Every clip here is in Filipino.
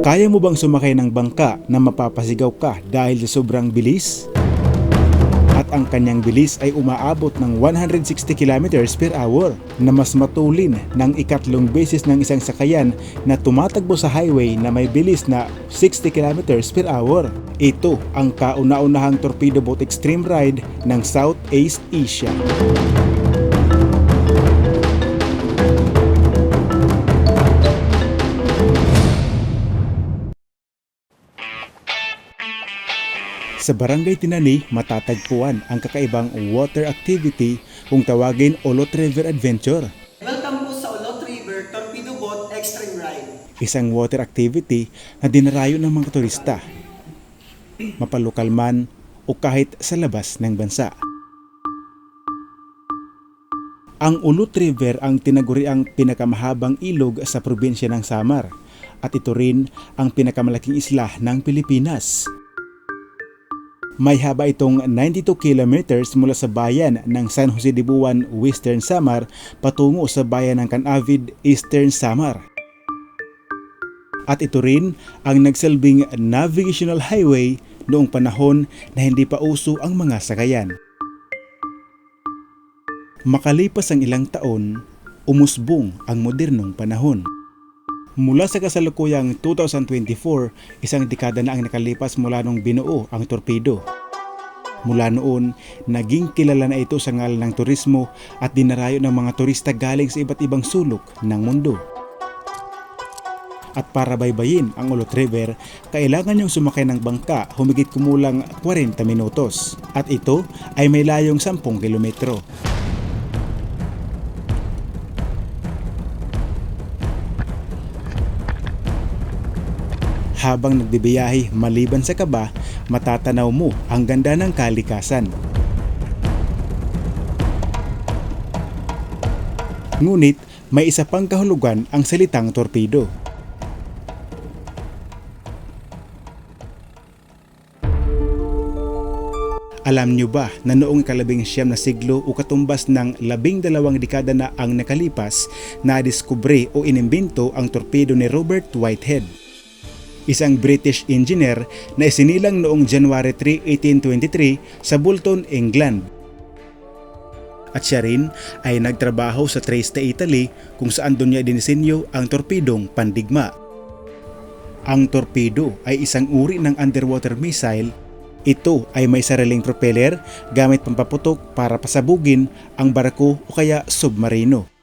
Kaya mo bang sumakay ng bangka na mapapasigaw ka dahil sa sobrang bilis? At ang kanyang bilis ay umaabot ng 160 km per hour na mas matulin ng ikatlong beses ng isang sakayan na tumatakbo sa highway na may bilis na 60 km per hour. Ito ang kauna-unahang torpedo boat extreme ride ng Southeast Asia. Sa Barangay Tinani, matatagpuan ang kakaibang water activity kung tawagin Olot River Adventure. Welcome po sa Olot River Torpedo Boat Extreme Ride. Isang water activity na dinarayo ng mga turista. Mapalokal man o kahit sa labas ng bansa. Ang Ulot River ang tinaguriang pinakamahabang ilog sa probinsya ng Samar at ito rin ang pinakamalaking isla ng Pilipinas. May haba itong 92 kilometers mula sa bayan ng San Jose de Buwan, Western Samar patungo sa bayan ng Canavid, Eastern Samar. At ito rin ang nagsilbing navigational highway noong panahon na hindi pa uso ang mga sakayan. Makalipas ang ilang taon, umusbong ang modernong panahon. Mula sa kasalukuyang 2024, isang dekada na ang nakalipas mula nung binuo ang torpedo. Mula noon, naging kilala na ito sa ngalan ng turismo at dinarayo ng mga turista galing sa iba't ibang sulok ng mundo. At para baybayin ang Ulot River, kailangan niyong sumakay ng bangka humigit kumulang 40 minutos. At ito ay may layong 10 kilometro. Habang nagbibiyahe maliban sa kaba, matatanaw mo ang ganda ng kalikasan. Ngunit may isa pang kahulugan ang salitang torpedo. Alam nyo ba na noong ikalabing siyam na siglo o katumbas ng labing dalawang dekada na ang nakalipas, na-diskubre o inimbento ang torpedo ni Robert Whitehead isang British engineer na isinilang noong January 3, 1823 sa Bolton, England. At siya rin ay nagtrabaho sa Trieste, Italy kung saan doon niya dinisenyo ang torpedong pandigma. Ang torpedo ay isang uri ng underwater missile. Ito ay may sariling propeller gamit pampaputok para pasabugin ang barko o kaya submarino.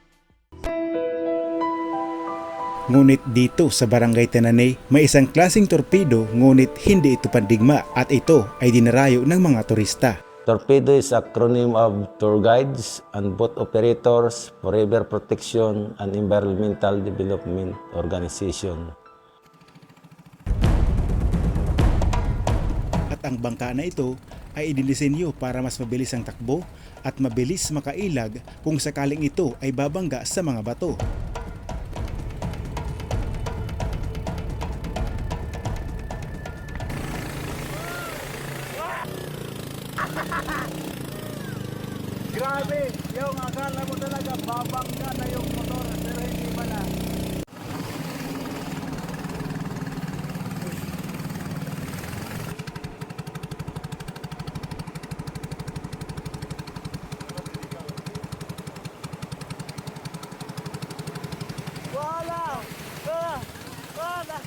Ngunit dito sa Barangay Tananay, may isang klasing torpedo ngunit hindi ito pandigma at ito ay dinarayo ng mga turista. Torpedo is acronym of Tour Guides and Boat Operators for River Protection and Environmental Development Organization. At ang bangka na ito ay idinisenyo para mas mabilis ang takbo at mabilis makailag kung sakaling ito ay babangga sa mga bato. Mo talaga babangga na yung motor pero hindi pala. Wala! Wala! Wala!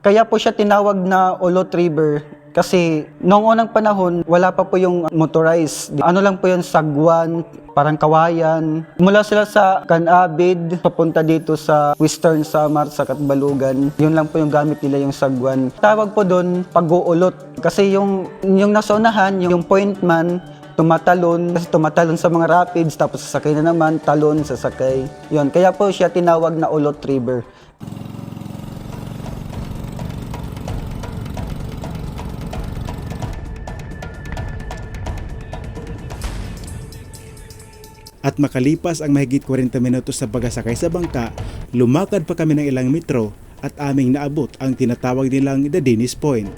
Kaya po siya tinawag na Olot River kasi noong unang panahon, wala pa po yung motorized. Ano lang po yung sagwan, parang kawayan. Mula sila sa Canabid, papunta dito sa Western Samar, sa Katbalugan. Yun lang po yung gamit nila yung sagwan. Tawag po doon pag-uulot. Kasi yung, yung nasa unahan, yung point man, tumatalon, kasi tumatalon sa mga rapids, tapos sasakay na naman, talon, sasakay. Yun, kaya po siya tinawag na Olot River. At makalipas ang mahigit 40 minutos sa pagsasakay sa bangka, lumakad pa kami ng ilang metro at aming naabot ang tinatawag nilang The Dennis Point.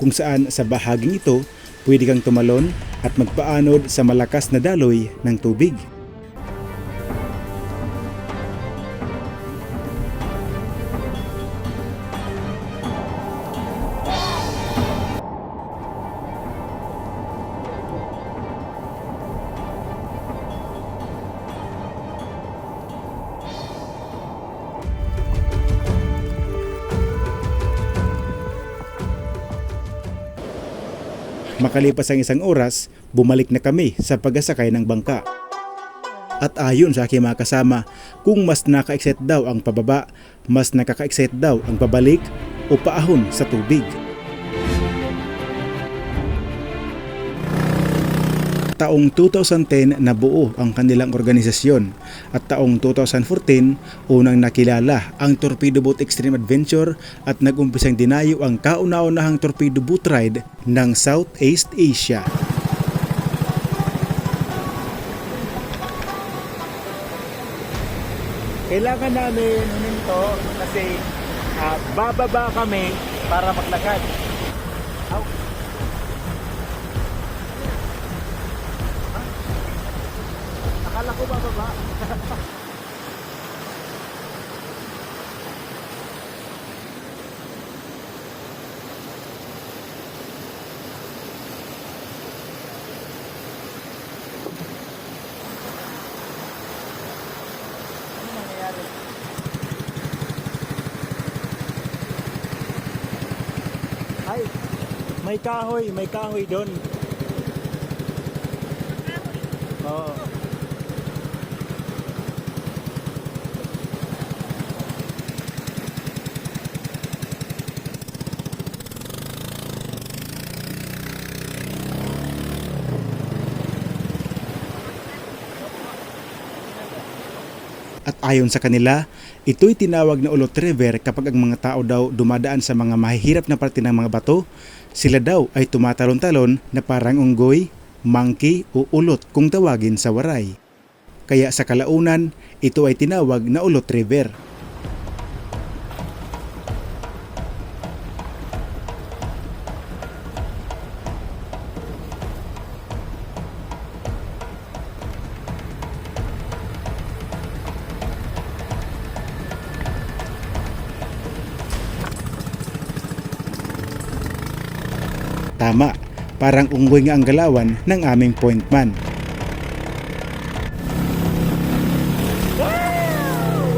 Kung saan sa bahaging ito, pwede kang tumalon at magpaanod sa malakas na daloy ng tubig. Makalipas ang isang oras, bumalik na kami sa pagkasakay ng bangka. At ayon sa aking mga kasama, kung mas naka-excite daw ang pababa, mas nakaka-excite daw ang pabalik o paahon sa tubig. Taong 2010 nabuo ang kanilang organisasyon at taong 2014 unang nakilala ang Torpedo Boat Extreme Adventure at nag-umpisang dinayo ang kauna-unahang torpedo boat ride ng Southeast Asia. Kailangan namin huminto kasi ah, bababa kami para maglakad. Akala ko bababa. Ano? Ay, may kahoy, may kahoy doon. At ayon sa kanila, ito'y tinawag na ulot river kapag ang mga tao daw dumadaan sa mga mahihirap na parte ng mga bato, sila daw ay tumatalon-talon na parang unggoy, monkey o ulot kung tawagin sa waray. Kaya sa kalaunan, ito ay tinawag na ulot river. Tama, parang unggoy nga ang galawan ng aming point man.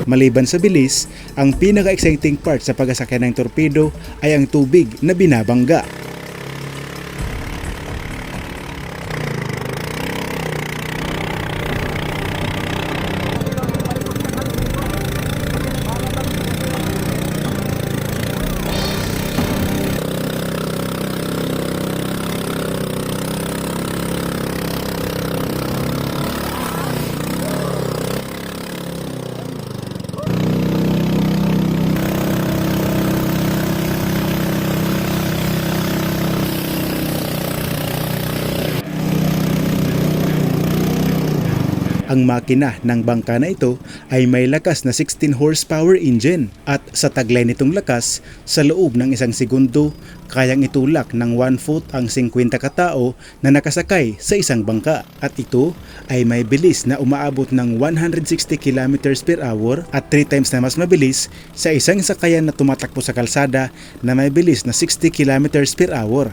Maliban sa bilis, ang pinaka-exciting part sa pagkasakyan ng torpedo ay ang tubig na binabangga. Ang makina ng bangka na ito ay may lakas na 16 horsepower engine at sa taglay nitong lakas, sa loob ng isang segundo, kayang itulak ng 1 foot ang 50 katao na nakasakay sa isang bangka. At ito ay may bilis na umaabot ng 160 km per hour at 3 times na mas mabilis sa isang sakayan na tumatakbo sa kalsada na may bilis na 60 km per hour.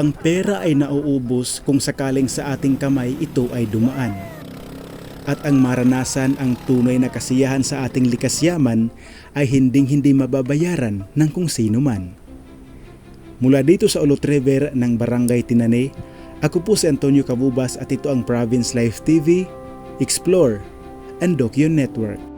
Ang pera ay nauubos kung sakaling sa ating kamay ito ay dumaan. At ang maranasan ang tunay na kasiyahan sa ating likas yaman ay hinding-hindi mababayaran ng kung sino man. Mula dito sa Ulot River ng Barangay Tinane, ako po si Antonio Cabubas at ito ang Province Life TV, Explore, and Docu Network.